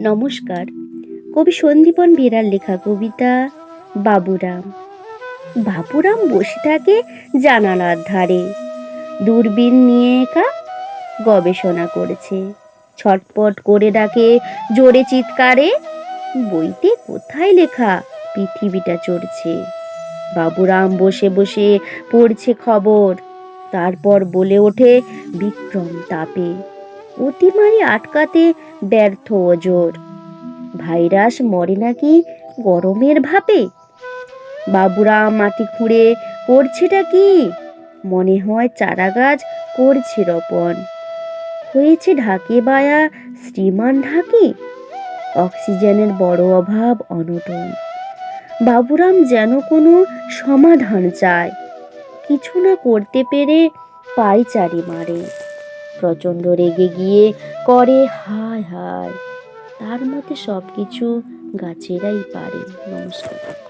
নমস্কার। কবি সন্দীপন বেরার লেখা কবিতা বাবুরাম। বাবুরাম বসে থাকে জানালার ধারে। দূরবীন নিয়ে একা গবেষণা করেছে। ছটপট করে ডাকে জোরে চিৎকারে, বইতে কোথায় লেখা পৃথিবীটা চড়ছে? বাবুরাম বসে বসে পড়ছে খবর। তারপর বলে ওঠে বিক্রম তাপে। অতিমারি আটকাতে ব্যর্থ ওজোর ভাইরাস মরে নাকি গরমের ভাপে? বাবুরাম মাটি খুঁড়ে করছেটা কি? মনে হয় চারা গাছ করছে রোপণ। হয়েছে ঢাকে বায়া শ্রীমান ঢাকে। অক্সিজেনের বড় অভাব অনটন। বাবুরাম যেন কোনো সমাধান চায়। কিছু না করতে পেরে পাইচারি মারে। প্রচণ্ড রেগে গিয়ে করে হায় হায়। তার মতে সব কিছু গাছেরাই পারে। নমস্কার।